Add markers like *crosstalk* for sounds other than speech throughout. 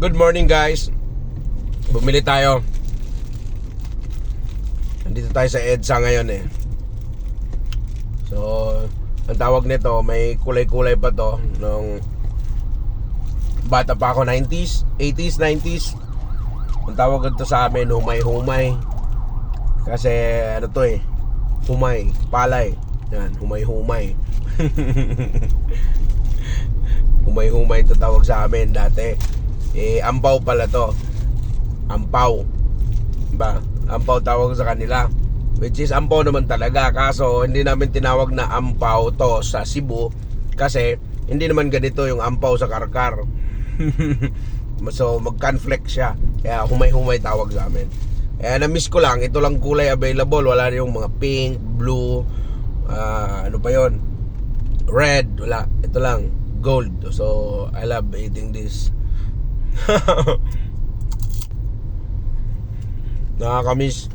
Good morning guys. Bumili tayo. Nandito tayo sa EDSA ngayon eh. So, ang tawag nito, may kulay-kulay pa to nung bata pa ako 90s, 80s, 90s. Ang tawag nito sa amin, humay-humay. Kasi ano to eh, humay, palay. Yan, humay-humay. *laughs* humay-humay ito tawag sa amin dati. Eh, ampaw pala to. Ampaw. Ba? Ampaw tawag sa kanila. Which is ampaw naman talaga. Kaso, hindi namin tinawag na ampaw to sa Cebu. Kasi, hindi naman ganito yung ampaw sa karkar. *laughs* so, mag-conflict siya. Kaya, humay-humay tawag sa amin. Kaya, na-miss ko lang. Ito lang kulay available. Wala yung mga pink, blue, ah, ano pa yon red, wala. Ito lang, gold. So, I love eating this. *laughs* Nakakamiss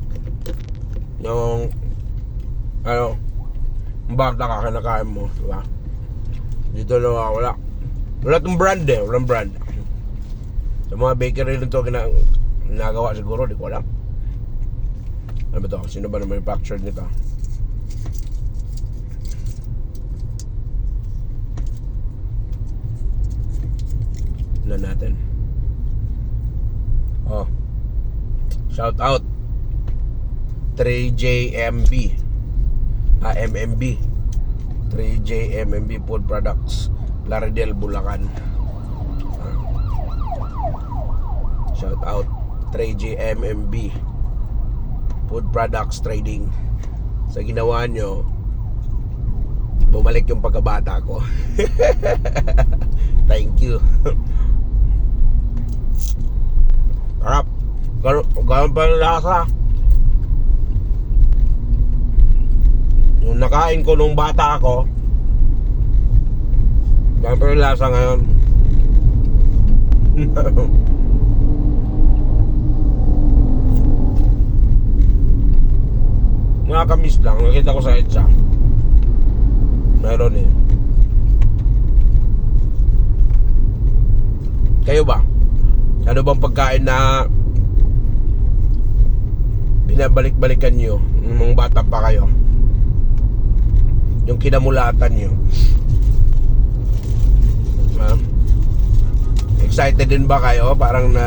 yung ano bata ka kinakain mo, di ba? Dito na wala. Wala tong brand eh, walang brand. Sa mga bakery nito gina ginagawa siguro, di ko alam. Ano ba to? Sino ba na manufacturer nito? na natin. Oh. Shout out 3JMB. Ah, MMB. 3JMMB Food Products. Laredel, Bulacan. Ah. Shout out 3JMMB Food Products Trading. Sa ginawa nyo, bumalik yung pagkabata ko. *laughs* Thank you. *laughs* Sarap. Gar- Ganun pa yung lasa. Yung nakain ko nung bata ako, ganun pa yung lasa ngayon. *laughs* Nakakamiss lang. Nakita ko sa EDSA. Meron eh. Kayo ba? Ano bang pagkain na binabalik-balikan nyo nung bata pa kayo? Yung kinamulatan nyo. Ah. excited din ba kayo? Parang na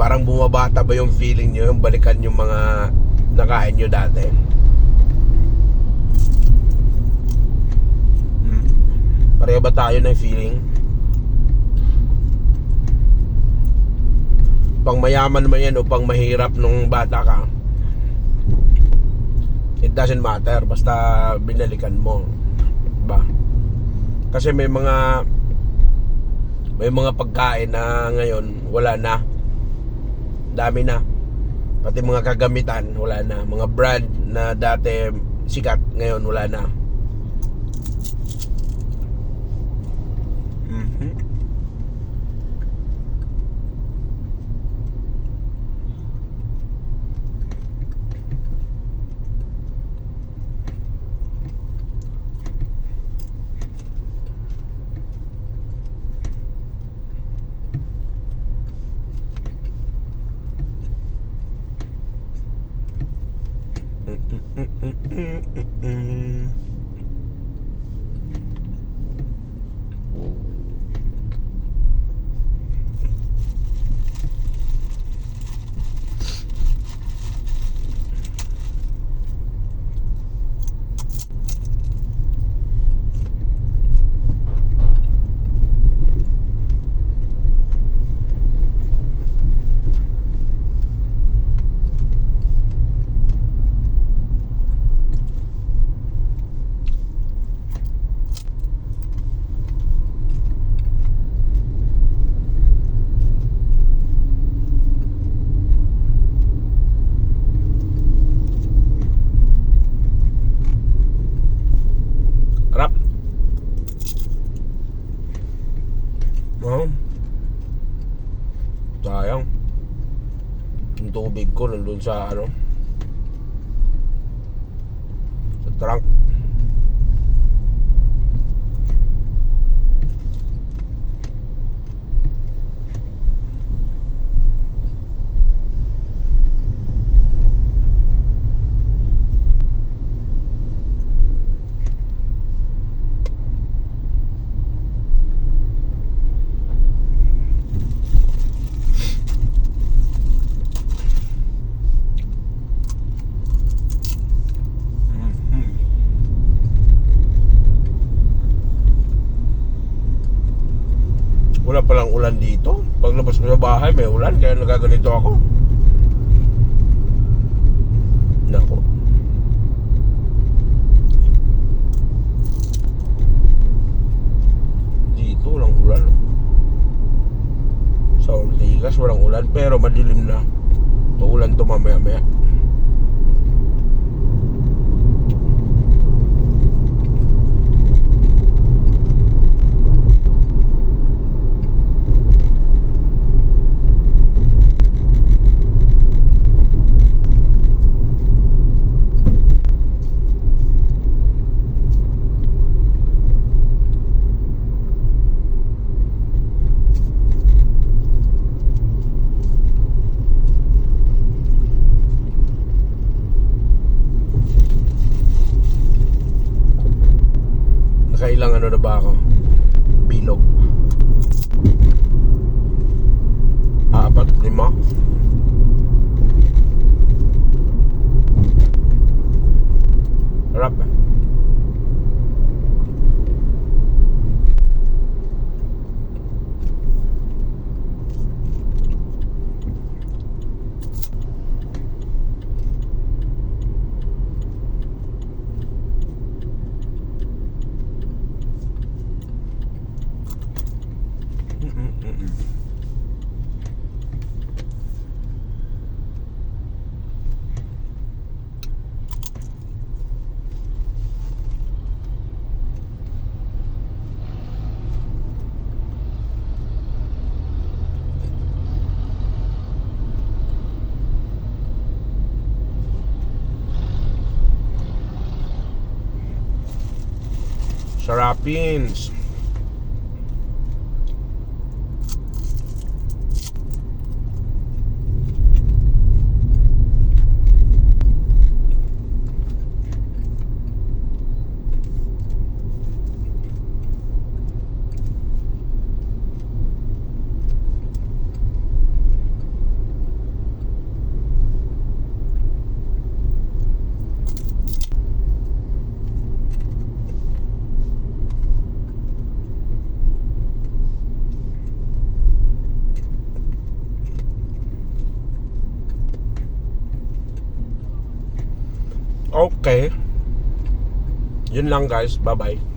parang bumabata ba yung feeling nyo? Yung balikan yung mga nakain nyo dati? Hmm. Pareho ba tayo ng feeling? Pang mayaman man yan o pang mahirap nung bata ka. It doesn't matter basta binalikan mo ba? Kasi may mga may mga pagkain na ngayon wala na. Dami na. Pati mga kagamitan wala na. Mga brand na dati sikat ngayon wala na. Mhm. Mm-mm-mm-mm-mm-mm. Ano. Sa trunk. Palang ulan dito. Paglabas ko sa bahay, may ulan. Kaya nagaganito ako. Nako. Dito, walang ulan. Sa Ortigas, walang ulan. Pero madilim na. Uulan to mamaya-maya. Nakailang ano na ba ako? Bilog. Apat, lima. Harap Sarapins. Okay. Yun lang guys. Bye-bye.